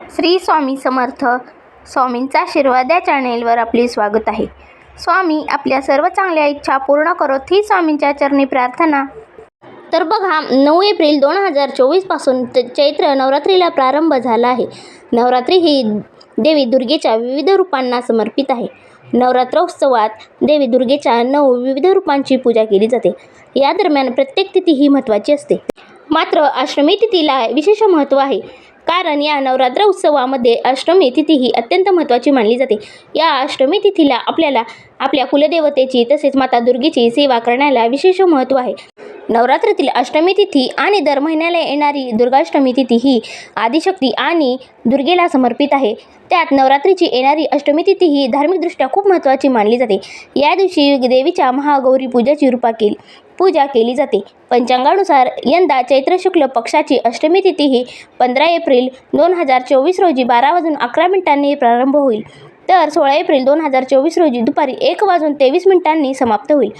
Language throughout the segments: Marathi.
श्री स्वामी समर्थ स्वामींचा आशीर्वाद या चॅनेलवर आपले स्वागत आहे. स्वामी आपल्या सर्व चांगल्या इच्छा पूर्ण करोत ही स्वामींच्या चरणी प्रार्थना. तर बघा नऊ एप्रिल दोन हजार चोवीसपासून चैत्र नवरात्रीला प्रारंभ झाला आहे. नवरात्री ही देवी दुर्गेच्या विविध रूपांना समर्पित आहे. नवरात्रोत्सवात देवी दुर्गेच्या नऊ विविध रूपांची पूजा केली जाते. या दरम्यान प्रत्येक तिथी ही महत्त्वाची असते. मात्र आश्रमी तिथीला विशेष महत्त्व आहे. कारण या नवरात्र उत्सवामध्ये अष्टमी तिथी ही अत्यंत महत्त्वाची मानली जाते. या अष्टमी तिथीला आपल्याला आपल्या कुलदेवतेची तसेच माता दुर्गेची सेवा करण्याला विशेष महत्त्व आहे. नवरात्रातील अष्टमी तिथी आणि दर महिन्याला येणारी दुर्गाष्टमी तिथी ही आदिशक्ती आणि दुर्गेला समर्पित आहे. त्यात नवरात्रीची येणारी अष्टमी तिथी ही धार्मिकदृष्ट्या खूप महत्त्वाची मानली जाते. या दिवशी देवीच्या महागौरी पूजेची रूपा केली पूजा केली जाते. पंचांगानुसार यंदा चैत्र शुक्ल पक्षाची अष्टमी तिथी ही पंधरा एप्रिल दोन हजार चोवीस रोजी बारा वाजून अकरा मिनिटांनी प्रारंभ होईल. तर सोळा एप्रिल दोन हजार चोवीस रोजी दुपारी एक वाजून तेवीस मिनिटांनी समाप्त होईल.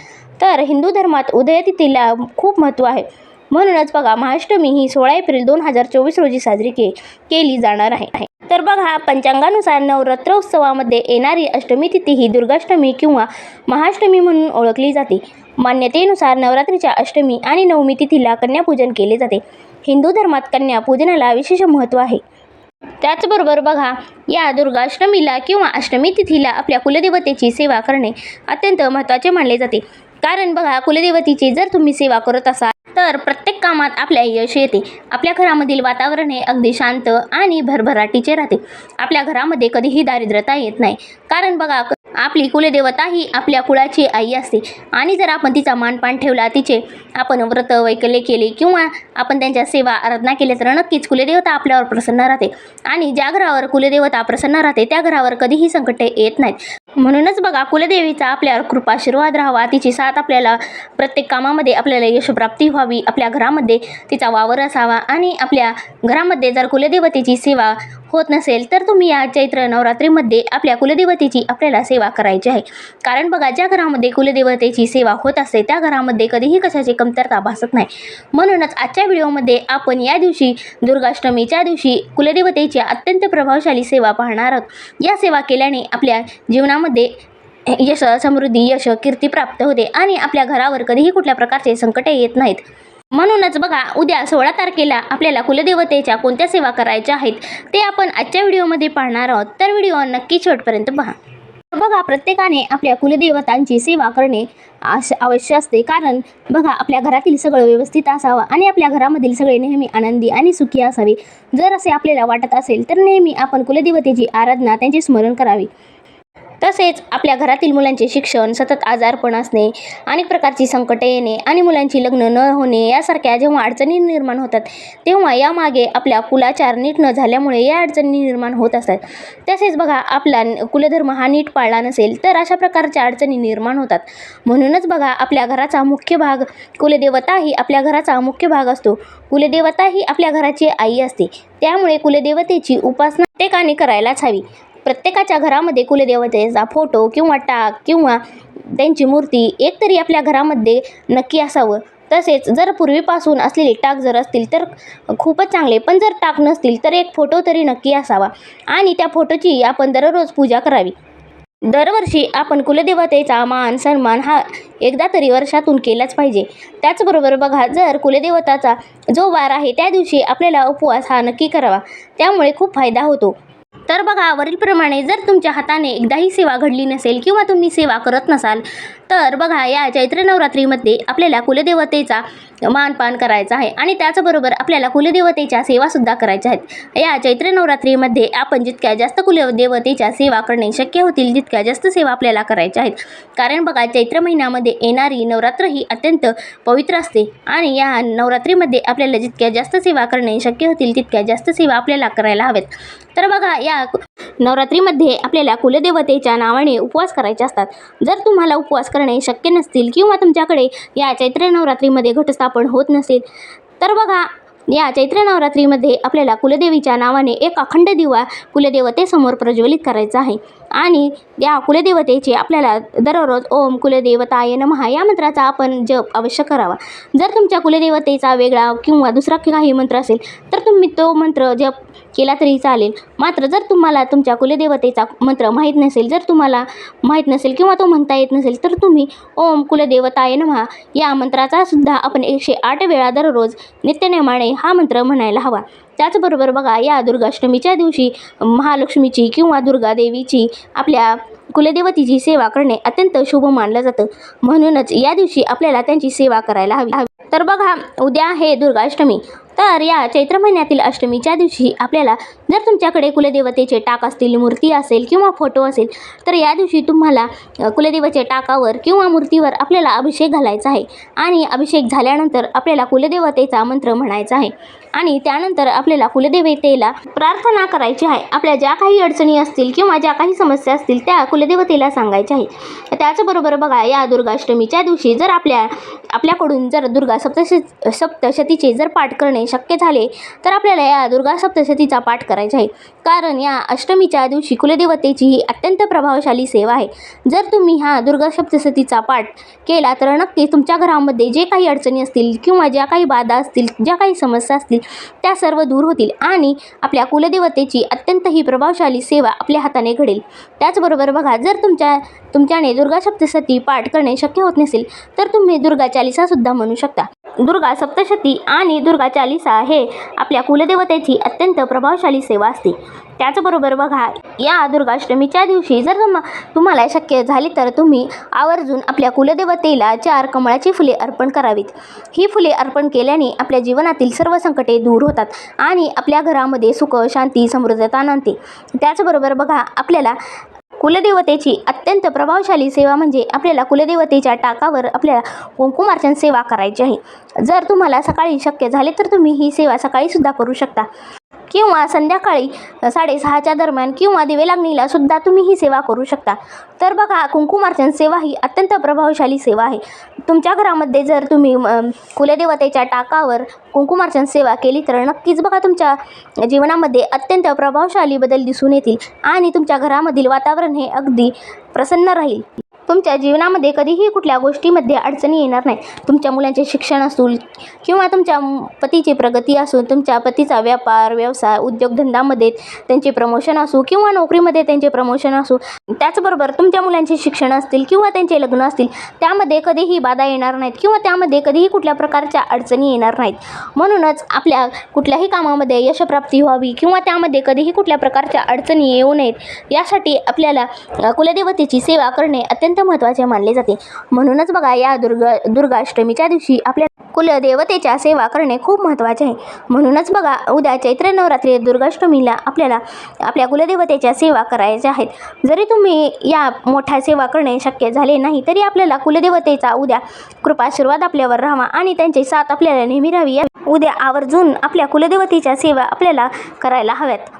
तर हिंदू धर्मात उदय तिथीला खूप महत्त्व आहे. म्हणूनच बघा महाअष्टमी ही सोळा एप्रिल दोन हजार चोवीस रोजी साजरी के केली जाणार आहे. तर बघा पंचांगानुसार नवरात्रोत्सवामध्ये येणारी अष्टमी तिथी ही दुर्गाष्टमी किंवा महाअष्टमी म्हणून ओळखली जाते. मान्यतेनुसार नवरात्रीच्या अष्टमी आणि नवमी तिथीला कन्यापूजन केले जाते. हिंदू धर्मात कन्यापूजनाला विशेष महत्त्व आहे. त्याचबरोबर बघा या दुर्गाष्टमीला किंवा अष्टमी तिथीला आपल्या कुलदेवतेची सेवा करणे अत्यंत महत्त्वाचे मानले जाते. कारण बघा कुलदेवतेची जर तुम्ही सेवा करत असाल तर प्रत्येक कामात आपल्या यश येते. आपल्या घरामधील वातावरण हे अगदी शांत आणि भरभराटीचे राहते. आपल्या घरामध्ये कधीही दारिद्र्यता येत नाही. कारण बघा आपली कुलदेवता ही आपल्या कुळाची आई असते. आणि जर आपण तिचा मानपान ठेवला तिचे आपण व्रत वैकल्य केले किंवा आपण त्यांच्या सेवा आराधना केली तर नक्कीच कुलदेवता आपल्यावर प्रसन्न राहते. आणि ज्या घरावर कुलदेवता प्रसन्न राहते त्या घरावर कधीही संकटे येत नाहीत. म्हणूनच बघा कुलदेवीचा आपल्यावर कृपाशीर्वाद राहावा. तिची साथ आपल्याला प्रत्येक कामामध्ये आपल्याला यशप्राप्ती व्हावी. आपल्या घरामध्ये तिचा वावर असावा. आणि आपल्या घरामध्ये जर कुलदेवतेची सेवा होत नसेल तर तुम्ही या चैत्र नवरात्रीमध्ये आपल्या कुलदेवतेची आपल्याला सेवा करायची आहे. कारण बघा ज्या घरामध्ये कुलदेवतेची सेवा होत असते त्या घरामध्ये कधीही कशाची कमतरता भासत नाही. म्हणूनच आजच्या व्हिडिओमध्ये आपण या दिवशी दुर्गाष्टमीच्या दिवशी कुलदेवतेची अत्यंत प्रभावशाली सेवा पाहणार आहोत. या सेवा केल्याने आपल्या जीवनामध्ये यश समृद्धी यश कीर्ती प्राप्त होते आणि आपल्या घरावर कधीही कुठल्या प्रकारचे संकटे येत नाहीत. म्हणूनच बघा उद्या सोळा तारखेला आपल्याला कुलदेवतेच्या कोणत्या सेवा करायच्या आहेत ते आपण आजच्या व्हिडिओमध्ये पाहणार आहोत. तर व्हिडिओ नक्की शेवटपर्यंत पहा. बघा प्रत्येकाने आपल्या कुलदेवतांची सेवा करणे आश अवश्य असते. कारण बघा आपल्या घरातील सगळं व्यवस्थित असावं आणि आपल्या घरामधील सगळे नेहमी आनंदी आणि सुखी असावे. जर असे आपल्याला वाटत असेल तर नेहमी आपण कुलदेवतेची आराधना त्यांचे स्मरण करावे. तसेच आपल्या घरातील मुलांचे शिक्षण सतत आजारपण असणे अनेक प्रकारची संकटे येणे आणि मुलांची लग्न न होणे यासारख्या जेव्हा अडचणी निर्माण होतात तेव्हा यामागे आपल्या कुलाचार नीट न झाल्यामुळे या अडचणी निर्माण होत असतात. तसेच बघा आपला न- कुलधर्म हा नीट पाळला नसेल तर अशा प्रकारच्या अडचणी निर्माण होतात. म्हणूनच बघा आपल्या घराचा मुख्य भाग कुलदेवता ही आपल्या घराचा मुख्य भाग असतो. कुलदेवता ही आपल्या घराची आई असते. त्यामुळे कुलदेवतेची उपासना प्रत्येकाने करायलाच हवी. प्रत्येकाच्या घरामध्ये कुलदेवतेचा फोटो किंवा टाक किंवा त्यांची मूर्ती एकतरी आपल्या घरामध्ये नक्की असावं. तसेच जर पूर्वीपासून असलेले टाक जर असतील तर खूपच चांगले. पण जर टाक नसतील तर एक फोटो तरी नक्की असावा आणि त्या फोटोची आपण दररोज पूजा करावी. दरवर्षी आपण कुलदेवतेचा मान सन्मान हा एकदा तरी वर्षातून केलाच पाहिजे. त्याचबरोबर बघा जर कुलदेवताचा जो वार आहे त्या दिवशी आपल्याला उपवास हा नक्की करावा. त्यामुळे खूप फायदा होतो. तर बघा वरीलप्रमाणे जर तुमच्या हाताने एकदाही सेवा घडली नसेल किंवा तुम्ही सेवा करत नसाल तर बघा या चैत्र नवरात्रीमध्ये आपल्याला कुलदेवतेचा मानपान करायचा आहे आणि त्याचबरोबर आपल्याला कुलदेवतेच्या सेवासुद्धा करायच्या आहेत. या चैत्र नवरात्रीमध्ये आपण जितक्या जास्त कुलदेवतेच्या सेवा करणे शक्य होतील तितक्या जास्त सेवा आपल्याला करायच्या आहेत. कारण बघा चैत्र महिन्यामध्ये येणारी नवरात्र ही अत्यंत पवित्र असते आणि या नवरात्रीमध्ये आपल्याला जितक्या जास्त सेवा करणे शक्य होतील तितक्या जास्त सेवा आपल्याला करायला हव्यात तर बघा या नवरात्रीमध्ये आपल्याला कुलदेवतेच्या नावाने उपवास करायचे असतात. जर तुम्हाला उपवास करणे शक्य नसतील किंवा तुमच्याकडे या चैत्र नवरात्रीमध्ये घटस्थापन होत नसेल तर बघा या चैत्र नवरात्रीमध्ये आपल्याला कुलदेवीच्या नावाने एक अखंड दिवा कुलदेवतेसमोर प्रज्वलित करायचा आहे. आणि या कुलदेवतेचे आपल्याला दररोज ओम कुलदेवताय नमः या मंत्राचा आपण जप अवश्य करावा. जर तुमच्या कुलदेवतेचा वेगळा किंवा दुसरा काही मंत्र असेल तर तुम्ही तो मंत्र जप केला तरी चालेल. मात्र जर तुम्हाला तुमच्या कुलदेवतेचा मंत्र माहीत नसेल जर तुम्हाला माहीत नसेल किंवा तो म्हणता येत नसेल तर तुम्ही ओम कुलदेवताय नमहा या मंत्राचा सुद्धा आपण एकशे आठ वेळा दररोज नित्यनेमाने हा मंत्र म्हणायला हवा. त्याचबरोबर बघा या दुर्गाष्टमीच्या दिवशी महालक्ष्मीची किंवा दुर्गा देवीची आपल्या कुलदेवतीची सेवा करणे अत्यंत शुभ मानलं जातं. म्हणूनच या दिवशी आपल्याला त्यांची सेवा करायला हवी हवी. तर बघा उद्या आहे दुर्गाष्टमी. तर या चैत्र महिन्यातील अष्टमीच्या दिवशी आपल्याला जर तुमच्याकडे कुलदेवतेचे टाक असतील मूर्ती असेल किंवा फोटो असेल तर या दिवशी तुम्हाला कुलदेवाच्या टाकावर किंवा मूर्तीवर आपल्याला अभिषेक घालायचा आहे. आणि अभिषेक झाल्यानंतर आपल्याला कुलदेवतेचा मंत्र म्हणायचा आहे. आणि त्यानंतर आपल्याला कुलदेवतेला प्रार्थना करायची आहे. आपल्या ज्या काही अडचणी असतील किंवा ज्या काही समस्या असतील त्या कुलदेवतेला सांगायच्या आहे त्याचबरोबर बघा या दुर्गाष्टमीच्या दिवशी जर आपल्या आपल्याकडून जर दुर्गा सप्तश सप्तशतीचे जर पाठ करणे शक्य झाले तर आपल्याला या दुर्गा सप्तशतीचा पाठ करायचा आहे. कारण या अष्टमीच्या दिवशी कुलदेवतेची ही अत्यंत प्रभावशाली सेवा आहे. जर तुम्ही हा दुर्गा सप्तशतीचा पाठ केला तर नक्की तुमच्या घरामध्ये जे काही अडचणी असतील किंवा ज्या काही बाधा असतील ज्या काही समस्या असतील त्या सर्व दूर होतील आणि आपल्या कुलदेवतेची अत्यंत ही प्रभावशाली सेवा आपल्या हाताने घडेल. त्याचबरोबर बघा जर तुमच्या तुमच्याने दुर्गा सप्तशती पाठ करणे शक्य होत नसेल तर तुम्ही दुर्गा चालिसासुद्धा म्हणू शकता. दुर्गा सप्तशती आणि दुर्गा चालिसा हे आपल्या कुलदेवतेची अत्यंत प्रभावशाली सेवा असते. त्याचबरोबर बघा या दुर्गाष्टमीच्या दिवशी जर तुम्हाला शक्य झाली तर तुम्ही आवर्जून आपल्या कुलदेवतेला चार कमळाची फुले अर्पण करावीत. ही फुले अर्पण केल्याने आपल्या जीवनातील सर्व संकटे दूर होतात आणि आपल्या घरामध्ये सुख शांती समृद्धता आणते त्याचबरोबर बघा आपल्याला कुलदेवतेची अत्यंत प्रभावशाली सेवा म्हणजे आपल्याला कुलदेवतेच्या टाकावर आपल्याला कुंकुमार्चन सेवा करायची आहे. जर तुम्हाला सकाळी शक्य झाले तर तुम्ही ही सेवा सकाळीसुद्धा करू शकता. किंवा संध्याकाळी साडेसहाच्या दरम्यान किंवा दिवे लागणीला सुद्धा तुम्ही ही सेवा करू शकता. तर बघा कुंकुमार्चन सेवा ही अत्यंत प्रभावशाली सेवा आहे. तुमच्या घरामध्ये जर तुम्ही कुलदेवतेच्या टाकावर कुंकुमार्चन सेवा केली तर नक्कीच बघा तुमच्या जीवनामध्ये अत्यंत प्रभावशाली बदल दिसून येतील आणि तुमच्या घरामधील वातावरण हे अगदी प्रसन्न राहील. तुमच्या जीवनामध्ये कधीही कुठल्या गोष्टीमध्ये अडचणी येणार नाही. तुमच्या मुलांचे शिक्षण असूल किंवा तुमच्या पतीची प्रगती असून तुमच्या पतीचा व्यापार व्यवसाय उद्योगधंदामध्ये त्यांचे प्रमोशन असू किंवा नोकरीमध्ये त्यांचे प्रमोशन असू त्याचबरोबर तुमच्या मुलांचे शिक्षण असतील किंवा त्यांचे लग्न असतील त्यामध्ये कधीही बाधा येणार नाहीत किंवा त्यामध्ये कधीही कुठल्या प्रकारच्या अडचणी येणार नाहीत. म्हणूनच आपल्या कुठल्याही कामामध्ये यशप्राप्ती व्हावी किंवा त्यामध्ये कधीही कुठल्या प्रकारच्या अडचणी येऊ नयेत यासाठी आपल्याला कुलदेवतेची सेवा करणे अत्यंत महत्त्वाचे मानले जाते. म्हणूनच बघा या दुर्गा दुर्गाष्टमीच्या दिवशी आपल्या कुलदेवतेच्या सेवा करणे खूप महत्त्वाचे आहे. म्हणूनच बघा उद्या चैत्र नवरात्री दुर्गाष्टमीला आपल्याला आपल्या कुलदेवतेच्या सेवा करायच्या आहेत. जरी तुम्ही या मोठ्या सेवा करणे शक्य झाले नाही तरी आपल्याला कुलदेवतेचा उद्या कृपाशीर्वाद आपल्यावर राहावा आणि त्यांची साथ आपल्याला नेहमी राहावी. उद्या आवर्जून आपल्या कुलदेवतेच्या सेवा आपल्याला करायला हव्यात.